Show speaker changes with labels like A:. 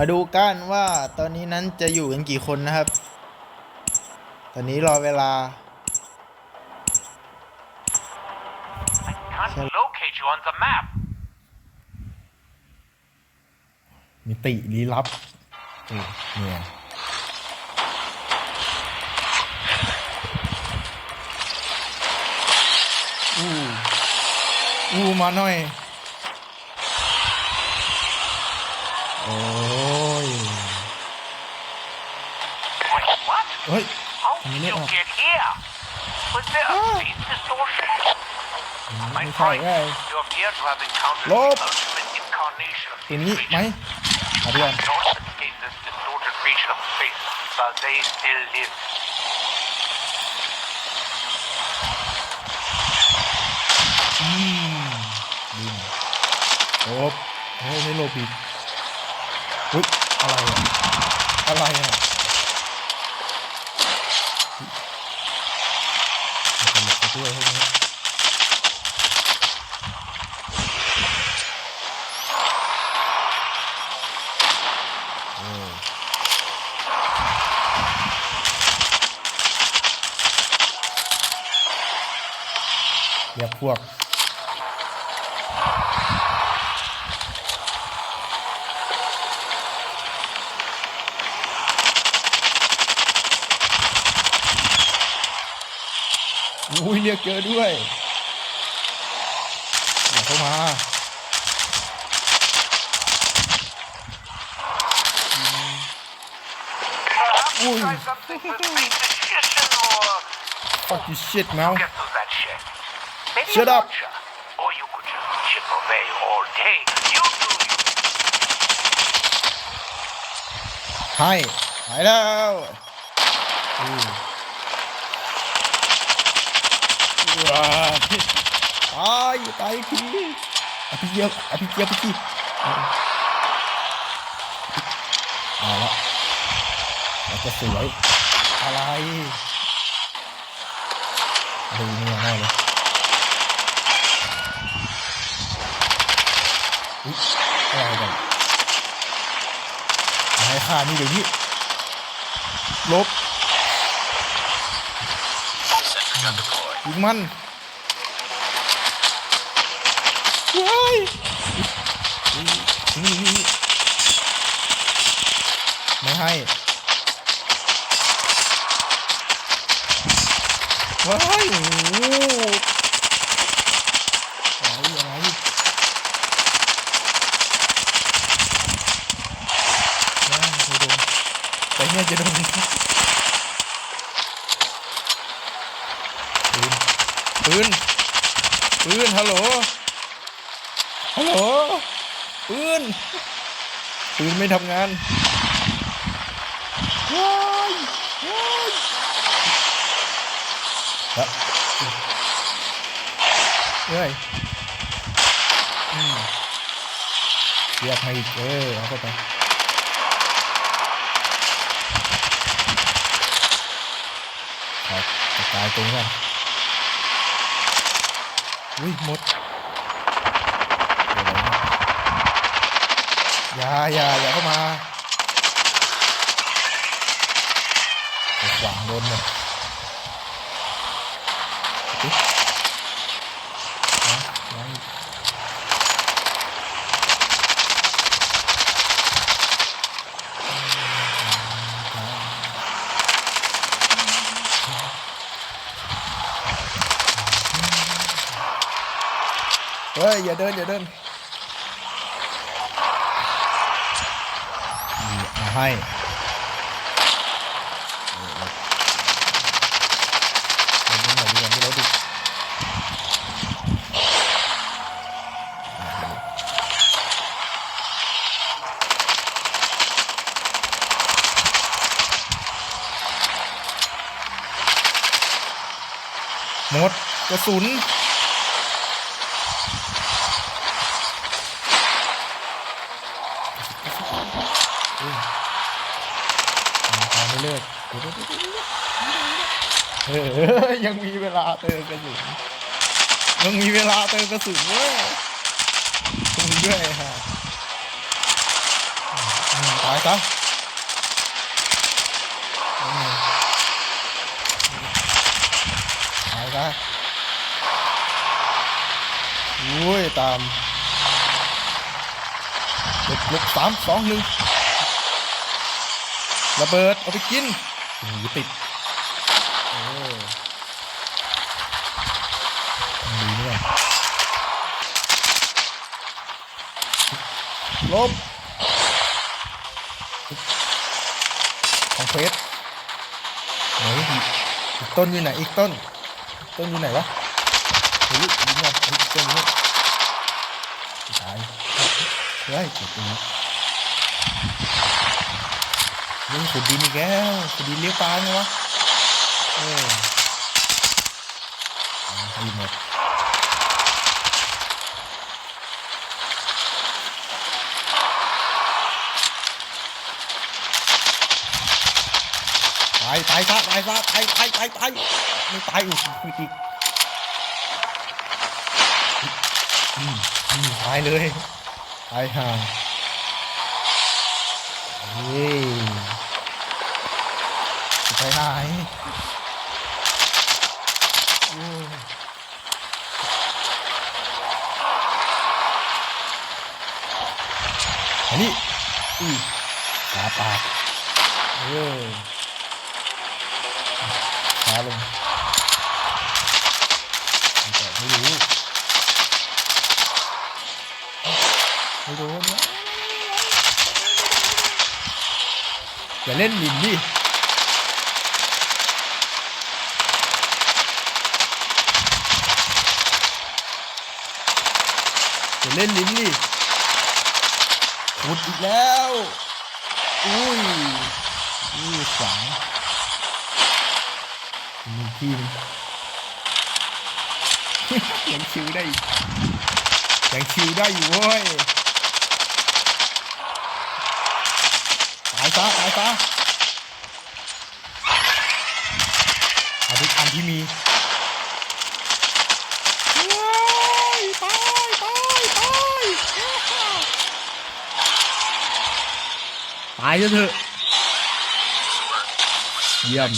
A: มาดูกันว่าตอนนี้นั้นจะอยู่กันกี่คนนะครับ ตอนนี้รอเวลา
B: I can't locate you on the map.
A: มิติลี้ลับโอ้เนี่ยอู้อู้มาหน่อย ฮ้ย
B: How
A: Can you
B: did you
A: let-
B: get here? Was there a
A: Ah.
B: phase distortion? My
A: ไม่ใช่
B: friend,
A: ไง
B: you appear to have encountered
A: Lop.
B: the ultimate incarnation of
A: ตัว
B: this
A: นี้ไหม
B: region.
A: เอาไปก่อน
B: Those that escape this distorted region of space, but they still live.
A: อืมบินโอ้โอ้ไม่โลบิกอุ๊ยอะไรอะอะไรอะมันตลกไป ด้วยพวกนี้เรียกพวก อุ้ยเรียกเจอด้วยอย่าเข้ามา
B: Perhaps
A: Ui.
B: try something with precision or
A: fuck you shit man
B: get to that shit. Maybe
A: Shut
B: a
A: up.
B: launcher. Or you could just chip away all day. You do you.
A: ให้หายแล้วอือว้าย ตายตายอีกทีอภิเจียบอภิเจียบอภิเจียบเอาละแล้วจะสวยอะไรดูนี่ยแน่เลยอุ๊ยอะไรกันให้ค่านี่เดี๋ยวนี้ลบ Under call. ยิงมันว้ายนี่นี่ไม่ให้ว้ายโอ้โหอะไรอะไรว้ายไม่โดนแต่เนี่ยจะโดน ปืนปืน ปืน ฮัลโหล ฮัลโหล ปืน ปืนไม่ทำงานว้ายว้ายฮะเฮ้ยอืมเรียกมาอีกเออเอาเข้าไปครับกระจายตรงกัน อุ้ยหมดเดี๋ยวนะอย่าอย่าอย่าเข้ามาไปขวางโดนเลยอุ๊ย เฮ้ย อย่าเดิน อย่าเดินนี่เอาให้เออเดินหน่อยดีกว่าไม่รถดิหมดกระสุน ตามไม่ เลิกเออยังมีเวลาเติมกระสุนยังมีเวลาเติมกระสุนเว้ยตรงนี้ด้วยฮะตายซะตายซะอุ้ยตามลบลบสามสองหนึ่ง ระเบิดเอาไปกินโอ้โหติดเออดีเนี่ยลบของเฟสไหนอีกต้นอยู่ไหนอีกต้น ต้นอยู่ไหนวะเฮ้ยยิงอะเฮ้ยต้นนี่ตายเฮ้ยเก็บตรงนี้ ยิงขุดดินอีกแล้วขุดดินเลี้ยวปลาไงวะเออเอาให้หมดตายตายซะตายซะตายตายตายตายไม่ตายอีกอีกอีกอืมอืมตายเลยตายห่าง ฮ้ยไปหายอันนี้อุ้ยขาปากเออขาลงแต่ไม่รู้ไม่รู้นี่ย อย่าเล่นลินดิอย่าเล่นลิ้นดิขุดอีกแล้ว อุ้ยอุ้ยขวางมีทีมยังชิวได้ยังชิวได้อยู่เว้ย ตาย ซะตายซะเอาทุกอันที่มีว้ายตายตายตายตายซะเถอะเยี่ยม